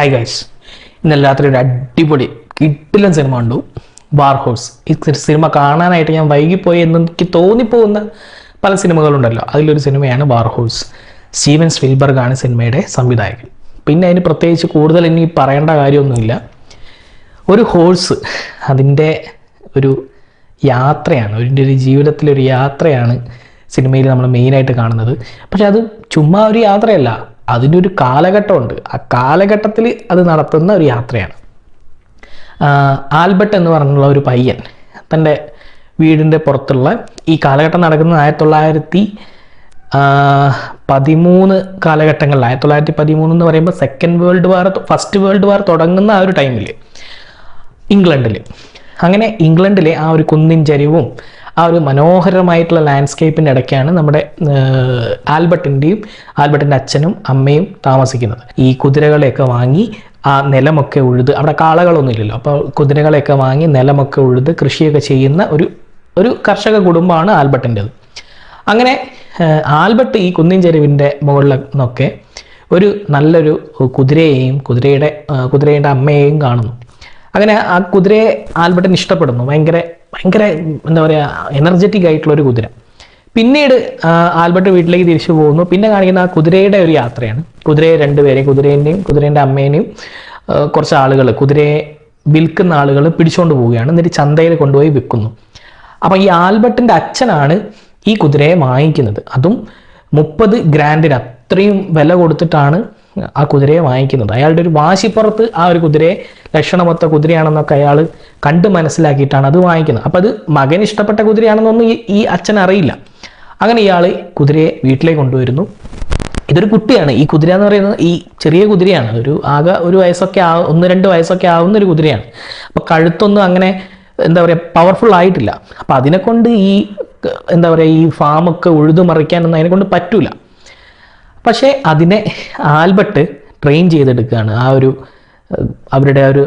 Hi guys ഇന്നലെ രാത്രി ഒരു അടിപൊളി കിട്ടില്ല സിനിമ കണ്ടു. വാർ ഹോഴ്സ് ഈ സിനിമ കാണാനായിട്ട് ഞാൻ വൈകിപ്പോയി എന്ന് എനിക്ക് തോന്നിപ്പോകുന്ന പല സിനിമകളുണ്ടല്ലോ. അതിലൊരു സിനിമയാണ് വാർ ഹോഴ്സ് സ്റ്റീവൻ സ്വിൽബർഗ് ആണ് സിനിമയുടെ സംവിധായകൻ. പിന്നെ അതിന് പ്രത്യേകിച്ച് കൂടുതൽ ഇനി പറയേണ്ട കാര്യമൊന്നുമില്ല. ഒരു ഹോഴ്സ് അതിന്റെ ഒരു യാത്രയാണ് അതിന്റെ ഒരു ജീവിതത്തിലൊരു യാത്രയാണ് സിനിമയിൽ നമ്മൾ മെയിനായിട്ട് കാണുന്നത്. പക്ഷെ അത് ചുമ്മാ ഒരു യാത്രയല്ല. അതിന്റെ ഒരു കാലഘട്ടമുണ്ട്. ആ കാലഘട്ടത്തിൽ അത് നടത്തുന്ന ഒരു യാത്രയാണ്. ആൽബർട്ട് എന്ന് പറഞ്ഞുള്ള ഒരു പയ്യൻ തന്റെ വീടിന്റെ പുറത്തുള്ള ഈ കാലഘട്ടം നടക്കുന്നത് ആയിരത്തി തൊള്ളായിരത്തി പതിമൂന്ന് കാലഘട്ടങ്ങളിൽ ആയിരത്തി തൊള്ളായിരത്തി പതിമൂന്ന് എന്ന് പറയുമ്പോൾ second world war first world war തുടങ്ങുന്ന ആ ഒരു ടൈമിൽ ഇംഗ്ലണ്ടിൽ അങ്ങനെ ഇംഗ്ലണ്ടിലെ ആ ഒരു കുന്നിൻ ചരിവും ആ ഒരു മനോഹരമായിട്ടുള്ള ലാൻഡ്സ്കേപ്പിന്റെ ഇടയ്ക്കാണ് നമ്മുടെ ആൽബർട്ടിന്റെയും ആൽബർട്ടിന്റെ അച്ഛനും അമ്മയും താമസിക്കുന്നത്. ഈ കുതിരകളെയൊക്കെ വാങ്ങി ആ നിലമൊക്കെ ഉഴുത് അവിടെ കാളകളൊന്നും ഇല്ലല്ലോ അപ്പോൾ കുതിരകളെയൊക്കെ വാങ്ങി നിലമൊക്കെ ഉഴുത് കൃഷിയൊക്കെ ചെയ്യുന്ന ഒരു ഒരു കർഷക കുടുംബമാണ് ആൽബർട്ടിന്റെത് അങ്ങനെ ആൽബർട്ട് ഈ കുന്നിൻ ചെരുവിന്റെ മുകളിൽ നിന്നൊക്കെ ഒരു നല്ലൊരു കുതിരയെയും കുതിരയുടെ കുതിരയുടെ അമ്മയെയും കാണുന്നു. അങ്ങനെ ആ കുതിരയെ ആൽബർട്ടിന് ഇഷ്ടപ്പെടുന്നു ഭയങ്കര ഭയങ്കര എന്താ പറയുക എനർജറ്റിക് ആയിട്ടുള്ള ഒരു കുതിര. പിന്നീട് ആൽബർട്ട് വീട്ടിലേക്ക് തിരിച്ചു പോകുന്നു. പിന്നെ കാണിക്കുന്ന ആ കുതിരയുടെ ഒരു യാത്രയാണ്. കുതിരയെ രണ്ടുപേരെയും കുതിരേന്റെയും കുതിരേന്റെ അമ്മേനെയും കുറച്ച് ആളുകൾ കുതിരയെ വിൽക്കുന്ന ആളുകൾ പിടിച്ചുകൊണ്ട് പോവുകയാണ്. എന്നിട്ട് ചന്തയിൽ കൊണ്ടുപോയി വിൽക്കുന്നു. അപ്പം ഈ ആൽബർട്ടിന്റെ അച്ഛനാണ് ഈ കുതിരയെ വാങ്ങിക്കുന്നത്. അതും മുപ്പത് ഗ്രാൻഡിന് അത്രയും വില കൊടുത്തിട്ടാണ് ആ കുതിരയെ വാങ്ങിക്കുന്നത്. അയാളുടെ ഒരു വാശിപ്പുറത്ത് ആ ഒരു കുതിരയെ ലക്ഷണമൊത്ത കുതിരയാണെന്നൊക്കെ അയാൾ കണ്ട് മനസ്സിലാക്കിയിട്ടാണ് അത് വാങ്ങിക്കുന്നത്. അപ്പം അത് മകൻ ഇഷ്ടപ്പെട്ട കുതിരയാണെന്നൊന്നും ഈ അച്ഛൻ അറിയില്ല. അങ്ങനെ ഇയാൾ കുതിരയെ വീട്ടിലേക്ക് കൊണ്ടുവരുന്നു. ഇതൊരു കുട്ടിയാണ്. ഈ കുതിര എന്ന് പറയുന്നത് ഈ ചെറിയ കുതിരയാണ്. ഒരു ആകെ ഒരു വയസ്സൊക്കെ ആ ഒന്ന് രണ്ട് വയസ്സൊക്കെ ആവുന്ന ഒരു കുതിരയാണ്. അപ്പോൾ കഴുത്തൊന്നും അങ്ങനെ എന്താ പറയുക പവർഫുൾ ആയിട്ടില്ല. അപ്പം അതിനെക്കൊണ്ട് ഈ എന്താ പറയുക ഈ ഫാമൊക്കെ ഉഴുതു മറിക്കാനൊന്നും അതിനെക്കൊണ്ട് പറ്റൂല. പക്ഷേ അതിനെ ആൽബർട്ട് ട്രെയിൻ ചെയ്തെടുക്കുകയാണ്. ആ ഒരു അവരുടെ ഒരു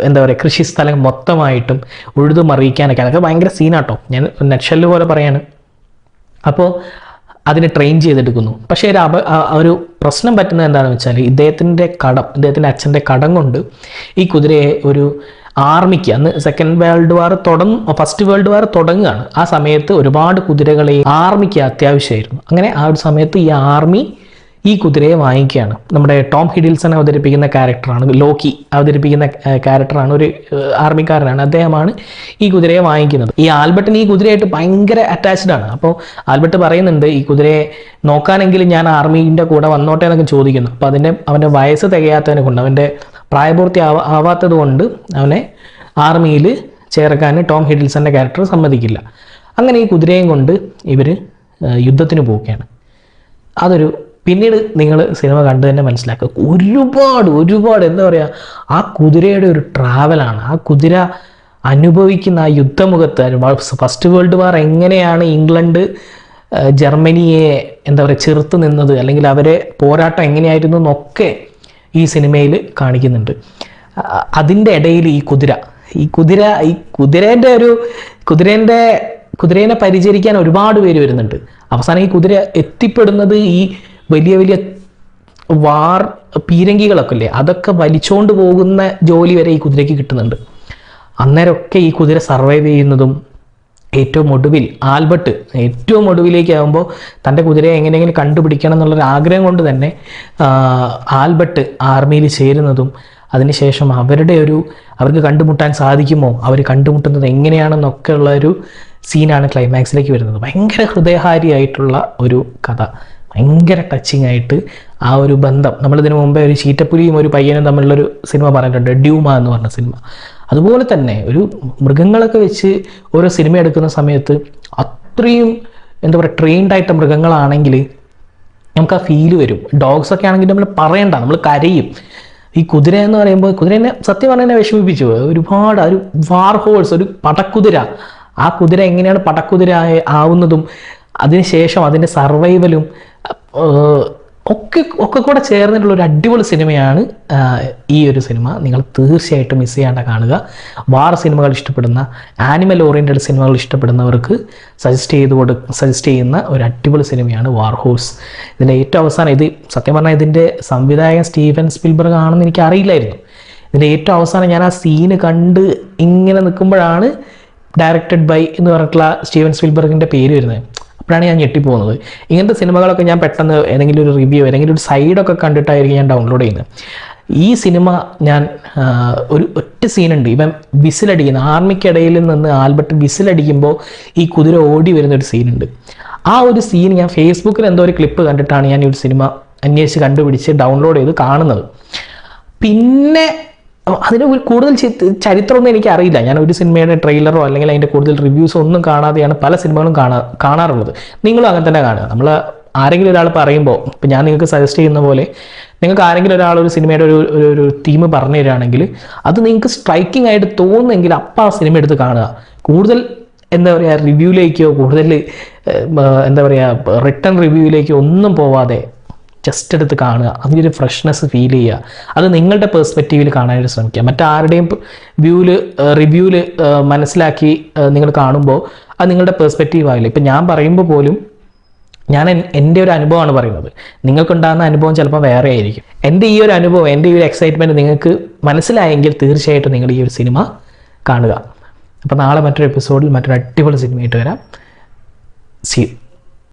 എന്താ പറയുക കൃഷി സ്ഥലം മൊത്തമായിട്ടും ഉഴുതു മറിയിക്കാനൊക്കെ അതൊക്കെ ഭയങ്കര സീനാട്ടോ. ഞാൻ നെറ്റ്ഷെല്ല് പോലെ പറയാണ്. അപ്പോൾ അതിനെ ട്രെയിൻ ചെയ്തെടുക്കുന്നു. പക്ഷേ ഒരു അപ ഒരു പ്രശ്നം പറ്റുന്നത് എന്താണെന്ന് വെച്ചാൽ ഇദ്ദേഹത്തിന്റെ കടം ഇദ്ദേഹത്തിന്റെ അച്ഛന്റെ കടം കൊണ്ട് ഈ കുതിരയെ ഒരു ആർമിക്ക്. അന്ന് സെക്കൻഡ് വേൾഡ് വാർ തുടങ്ങ ഫസ്റ്റ് വേൾഡ് വാർ തുടങ്ങുകയാണ്. ആ സമയത്ത് ഒരുപാട് കുതിരകളെ ആർമിക്ക് അത്യാവശ്യമായിരുന്നു. അങ്ങനെ ആ ഒരു സമയത്ത് ഈ ആർമി ഈ കുതിരയെ വാങ്ങിക്കുകയാണ്. നമ്മുടെ ടോം ഹിഡിൽസൺ അവതരിപ്പിക്കുന്ന ക്യാരക്ടറാണ് ലോക്കി അവതരിപ്പിക്കുന്ന ക്യാരക്ടറാണ് ഒരു ആർമിക്കാരനാണ്. അദ്ദേഹമാണ് ഈ കുതിരയെ വാങ്ങിക്കുന്നത്. ഈ ആൽബർട്ടിന് ഈ കുതിരയായിട്ട് ഭയങ്കര അറ്റാച്ച്ഡ് ആണ്. അപ്പോൾ ആൽബർട്ട് പറയുന്നുണ്ട് ഈ കുതിരയെ നോക്കാനെങ്കിലും ഞാൻ ആർമീന്റെ കൂടെ വന്നോട്ടെ എന്നൊക്കെ ചോദിക്കുന്നു. അപ്പോൾ അതിന്റെ അവന്റെ വയസ്സ് തികയാത്തതിനെ കൊണ്ട് അവന്റെ പ്രായപൂർത്തി ആവാ ആവാത്തത് കൊണ്ട് അവനെ ആർമിയിൽ ചേർക്കാൻ ടോം ഹിഡിൽസന്റെ ക്യാരക്ടർ സമ്മതിക്കില്ല. അങ്ങനെ ഈ കുതിരയും കൊണ്ട് ഇവർ യുദ്ധത്തിന് പോവുകയാണ്. അതൊരു പിന്നീട് നിങ്ങൾ സിനിമ കണ്ടു തന്നെ മനസ്സിലാക്കുക. ഒരുപാട് ഒരുപാട് എന്താ പറയുക ആ കുതിരയുടെ ഒരു ട്രാവലാണ് ആ കുതിര അനുഭവിക്കുന്ന ആ യുദ്ധമുഖത്ത് ഫസ്റ്റ് വേൾഡ് വാർ എങ്ങനെയാണ് ഇംഗ്ലണ്ട് ജർമ്മനിയെ എന്താ പറയുക ചെറുത്ത് നിന്നത് അല്ലെങ്കിൽ അവരെ പോരാട്ടം എങ്ങനെയായിരുന്നു എന്നൊക്കെ ഈ സിനിമയിൽ കാണിക്കുന്നുണ്ട്. അതിന്റെ ഇടയിൽ ഈ കുതിര. ഈ കുതിര ഈ കുതിരേന്റെ ഒരു കുതിരേന്റെ കുതിരേനെ പരിചരിക്കാൻ ഒരുപാട് പേര് വരുന്നുണ്ട്. അവസാനം ഈ കുതിര എത്തിപ്പെടുന്നത് ഈ വലിയ വലിയ വാർ പീരങ്കികളൊക്കെ ഇല്ലേ അതൊക്കെ വലിച്ചോണ്ട് പോകുന്ന ജോലി വരെ ഈ കുതിരയ്ക്ക് കിട്ടുന്നുണ്ട്. അന്നേരമൊക്കെ ഈ കുതിര സർവൈവ് ചെയ്യുന്നതും ഏറ്റവും ഒടുവിൽ ആൽബർട്ട് ഏറ്റവും ഒടുവിലേക്ക് ആകുമ്പോൾ തന്റെ കുതിരയെ എങ്ങനെയെങ്കിലും കണ്ടുപിടിക്കണം എന്നുള്ളൊരു ആഗ്രഹം കൊണ്ട് തന്നെ ആൽബർട്ട് ആർമിയിൽ ചേരുന്നതും അതിനുശേഷം അവരുടെ ഒരു അവർക്ക് കണ്ടുമുട്ടാൻ സാധിക്കുമോ? അവർ കണ്ടുമുട്ടുന്നത് എങ്ങനെയാണെന്നൊക്കെ ഉള്ള ഒരു സീനാണ് ക്ലൈമാക്സിലേക്ക് വരുന്നത്. ഭയങ്കര ഹൃദയഹാരിയായിട്ടുള്ള ഒരു കഥ. ഭയങ്കര ടച്ചിങ് ആയിട്ട് ആ ഒരു ബന്ധം. നമ്മളിതിനു മുമ്പേ ഒരു ചീറ്റപ്പുലിയും ഒരു പയ്യനും തമ്മിലുള്ളൊരു സിനിമ പറഞ്ഞിട്ടുണ്ട്. ഡ്യൂമ എന്ന് പറഞ്ഞ സിനിമ. അതുപോലെ തന്നെ ഒരു മൃഗങ്ങളൊക്കെ വെച്ച് ഓരോ സിനിമ എടുക്കുന്ന സമയത്ത് അത്രയും എന്താ പറയുക ട്രെയിൻഡ് ആയിട്ട് മൃഗങ്ങളാണെങ്കിൽ നമുക്ക് ആ ഫീൽ വരും. ഡോഗ്സ് ഒക്കെ ആണെങ്കിൽ നമ്മൾ പറയണ്ട നമ്മൾ കരയും. ഈ കുതിര എന്ന് പറയുമ്പോൾ കുതിരനെ സത്യം പറഞ്ഞാൽ വിഷമിപ്പിച്ചു. ഒരുപാട് ഒരു വാർ ഹോൾസ് ഒരു പടക്കുതിര. ആ കുതിര എങ്ങനെയാണ് പടക്കുതിര ആവുന്നതും അതിനുശേഷം അതിന്റെ സർവൈവലും ഒക്കെ ഒക്കെ കൂടെ ചേർന്നിട്ടുള്ള ഒരു അടിപൊളി സിനിമയാണ് ഈ ഒരു സിനിമ. നിങ്ങൾ തീർച്ചയായിട്ടും മിസ് ചെയ്യാണ്ട് കാണുക. വാർ സിനിമകൾ ഇഷ്ടപ്പെടുന്ന ആനിമൽ ഓറിയന്റഡ് സിനിമകൾ ഇഷ്ടപ്പെടുന്നവർക്ക് സജസ്റ്റ് ചെയ്ത് കൊടു സജസ്റ്റ് ചെയ്യുന്ന ഒരു അടിപൊളി സിനിമയാണ് വാർ ഹോഴ്സ് ഇതിന്റെ ഏറ്റവും അവസാനം ഇത് സത്യം പറഞ്ഞാൽ ഇതിന്റെ സംവിധായകൻ സ്റ്റീഫൻ സ്പിൽബർഗ് ആണെന്ന് എനിക്ക് അറിയില്ലായിരുന്നു. ഇതിന്റെ ഏറ്റവും അവസാനം ഞാൻ ആ സീന് കണ്ട് ഇങ്ങനെ നിൽക്കുമ്പോഴാണ് ഡയറക്റ്റഡ് ബൈ എന്ന് പറഞ്ഞിട്ടുള്ള സ്റ്റീവൻ സ്പിൽബർഗിന്റെ പേര് വരുന്നത്. അപ്പോഴാണ് ഞാൻ ഞെട്ടിപ്പോകുന്നത്. ഇങ്ങനത്തെ സിനിമകളൊക്കെ ഞാൻ പെട്ടെന്ന് ഏതെങ്കിലും ഒരു റിവ്യൂ ഏതെങ്കിലും ഒരു സൈഡൊക്കെ കണ്ടിട്ടായിരിക്കും ഞാൻ ഡൗൺലോഡ് ചെയ്യുന്നത്. ഈ സിനിമ ഞാൻ ഒരു ഒറ്റ സീനുണ്ട് ഇവൻ വിസിലടിക്കുന്ന. ആർമിക്കിടയിൽ നിന്ന് ആൽബർട്ട് വിസിലടിക്കുമ്പോൾ ഈ കുതിര ഓടി വരുന്ന ഒരു സീനുണ്ട് ആ ഒരു സീൻ ഞാൻ ഫേസ്ബുക്കിൽ എന്തോ ഒരു ക്ലിപ്പ് കണ്ടിട്ടാണ് ഞാൻ ഈ ഒരു സിനിമ അന്വേഷിച്ച് കണ്ടുപിടിച്ച് ഡൗൺലോഡ് ചെയ്ത് കാണുന്നത്. പിന്നെ അതിന് കൂടുതൽ ചരിത്രമൊന്നും എനിക്ക് അറിയില്ല ഞാൻ ഒരു സിനിമയുടെ ട്രെയിലറോ അല്ലെങ്കിൽ അതിന്റെ കൂടുതൽ റിവ്യൂസോ ഒന്നും കാണാതെയാണ് പല സിനിമകളും കാണാ കാണാറുള്ളത്. നിങ്ങളും അങ്ങനെ തന്നെ കാണുക. നമ്മൾ ആരെങ്കിലും ഒരാൾ പറയുമ്പോൾ ഇപ്പം ഞാൻ നിങ്ങൾക്ക് സജസ്റ്റ് ചെയ്യുന്ന പോലെ നിങ്ങൾക്ക് ആരെങ്കിലും ഒരാൾ ഒരു സിനിമയുടെ ഒരു ഒരു തീം പറഞ്ഞു തരികയാണെങ്കിൽ അത് നിങ്ങൾക്ക് സ്ട്രൈക്കിംഗ് ആയിട്ട് തോന്നുന്നെങ്കിൽ അപ്പം ആ സിനിമ എടുത്ത് കാണുക. കൂടുതൽ എന്താ പറയുക റിവ്യൂയിലേക്കോ കൂടുതൽ എന്താ പറയുക റിട്ടേൺ റിവ്യൂയിലേക്കോ ഒന്നും പോവാതെ ജസ്റ്റ് എടുത്ത് കാണുക. അതിന്റെ ഒരു ഫ്രഷ്നെസ് ഫീൽ ചെയ്യുക. അത് നിങ്ങളുടെ പേഴ്സ്പെക്റ്റീവിൽ കാണാനായിട്ട് ശ്രമിക്കുക. മറ്റാരുടെയും വ്യൂവിൽ റിവ്യൂവിൽ മനസ്സിലാക്കി നിങ്ങൾ കാണുമ്പോൾ അത് നിങ്ങളുടെ പേഴ്സ്പെക്റ്റീവ് ആവില്ല. ഇപ്പം ഞാൻ പറയുമ്പോൾ പോലും ഞാൻ എന്റെ ഒരു അനുഭവമാണ് പറയുന്നത്. നിങ്ങൾക്കുണ്ടാകുന്ന അനുഭവം ചിലപ്പോൾ വേറെ ആയിരിക്കും. എന്റെ ഈ ഒരു അനുഭവം എന്റെ ഈ ഒരു എക്സൈറ്റ്മെന്റ് നിങ്ങൾക്ക് മനസ്സിലായെങ്കിൽ തീർച്ചയായിട്ടും നിങ്ങൾ ഈ ഒരു സിനിമ കാണുക. അപ്പോൾ നാളെ മറ്റൊരു എപ്പിസോഡിൽ മറ്റൊരു അടിപൊളി സിനിമയായിട്ട് വരാം. സി